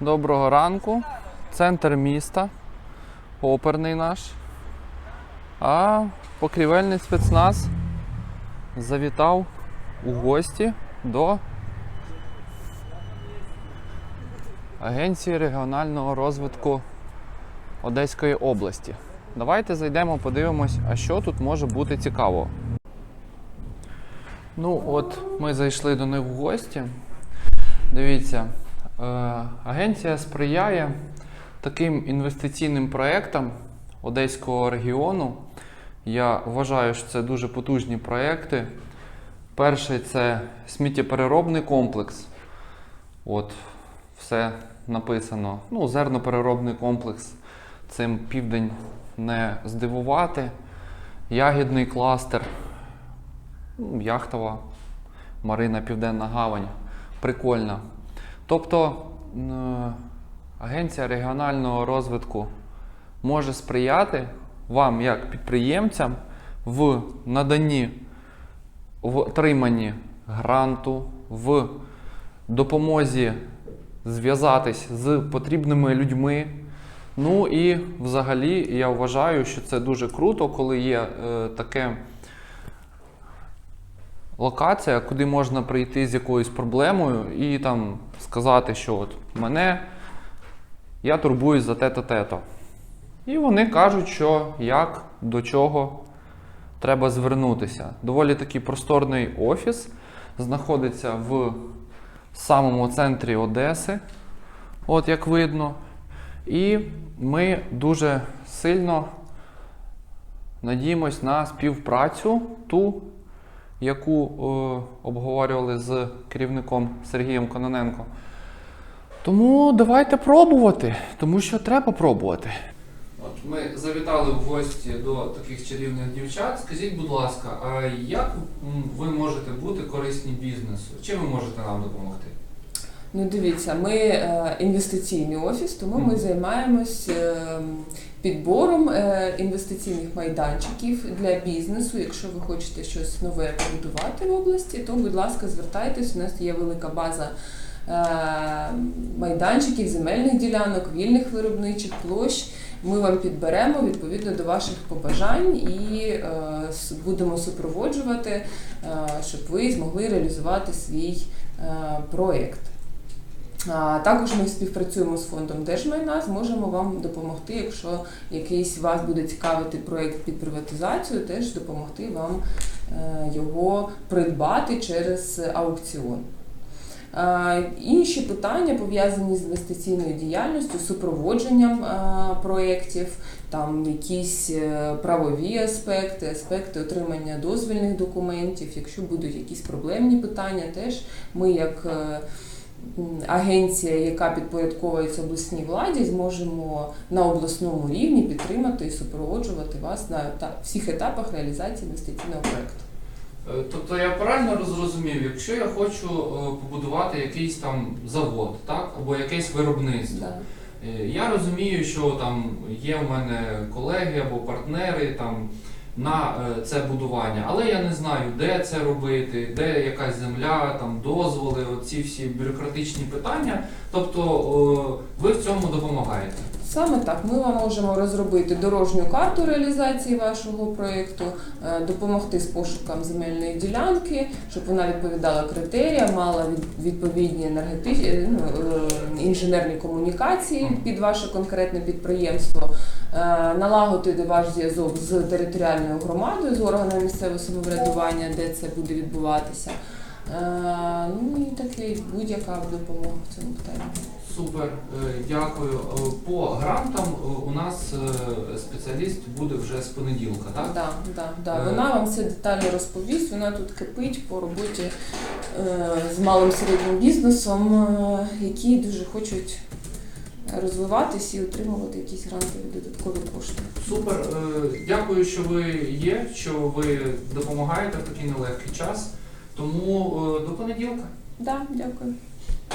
Доброго ранку. Центр міста. Оперний наш. А покрівельний спецназ завітав у гості до Агенції регіонального розвитку Одеської області. Давайте зайдемо, подивимось, а що тут може бути цікаво. Ну, от ми зайшли до них в гості. Дивіться, агенція сприяє таким інвестиційним проєктам Одеського регіону. Я вважаю, що це дуже потужні проєкти. Перший це сміттєпереробний комплекс. От, все написано. Ну, зернопереробний комплекс. Цим південь не здивувати. Ягідний кластер. Ну, Яхтова, Марина Південна Гавань. Прикольно. Тобто Агенція регіонального розвитку може сприяти вам, як підприємцям, в наданні, в отриманні гранту, в допомозі зв'язатись з потрібними людьми. Ну і взагалі я вважаю, що це дуже круто, коли є е, таке локація, куди можна прийти з якоюсь проблемою і там сказати, що от мене я турбуюсь за те-то, те-то. І вони кажуть, що як, до чого треба звернутися. Доволі такий просторний офіс знаходиться в самому центрі Одеси, от як видно. І ми дуже сильно надіємось на співпрацю ту, яку е, обговорювали з керівником Сергієм Кононенко. Тому давайте пробувати, тому що треба пробувати. От ми завітали в гості до таких чарівних дівчат. Скажіть, будь ласка, а як ви можете бути корисні бізнесу? Чим ви можете нам допомогти? Ну, дивіться, ми е, інвестиційний офіс, тому ми займаємось е, підбором е, інвестиційних майданчиків для бізнесу. Якщо ви хочете щось нове побудувати в області, то, будь ласка, звертайтесь. У нас є велика база е, майданчиків, земельних ділянок, вільних виробничих площ. Ми вам підберемо відповідно до ваших побажань і е, будемо супроводжувати, щоб ви змогли реалізувати свій проєкт. Також ми співпрацюємо з фондом Держмайна, зможемо вам допомогти, якщо якийсь вас буде цікавити проєкт під приватизацію, теж допомогти вам е, його придбати через аукціон. Інші питання пов'язані з інвестиційною діяльністю, супроводженням проєктів, там якісь е, правові аспекти, аспекти отримання дозвільних документів. Якщо будуть якісь проблемні питання, теж ми як е, агенція, яка підпорядковується обласній владі, зможемо на обласному рівні підтримати і супроводжувати вас на всіх етапах реалізації інвестиційного проєкту. Е, Тобто я правильно зрозумів, якщо я хочу е, побудувати якийсь там завод, так, або якесь виробництво. Да. Е, Я розумію, що там є в мене колеги або партнери там на е, це будування, але я не знаю, де це робити, де якась земля, там дозволи, оці всі бюрократичні питання. Тобто ви в цьому допомагаєте. Саме так, ми вам можемо розробити дорожню карту реалізації вашого проєкту, е, допомогти з пошуком земельної ділянки, щоб вона відповідала критеріям, мала від- відповідні енергетичні ну, е, інженерні комунікації під ваше конкретне підприємство, налагодити ваш зв'язок з територіальною громадою, з органами місцевого самоврядування, де це буде відбуватися. Е, Ну і таке будь-яка допомога в цьому питанні. Супер, е, дякую. Е, По грантам е, у нас е, спеціаліст буде вже з понеділка, так? Да, да, да. Е. Вона вам все детально розповість. Вона тут кипить по роботі е, з малим середнім бізнесом, е, які дуже хочуть розвиватись і отримувати якісь грантові додаткові кошти. Супер. Е, Дякую, що ви є, що ви допомагаєте в такий нелегкий час. Тому е, до понеділка. Да, дякую.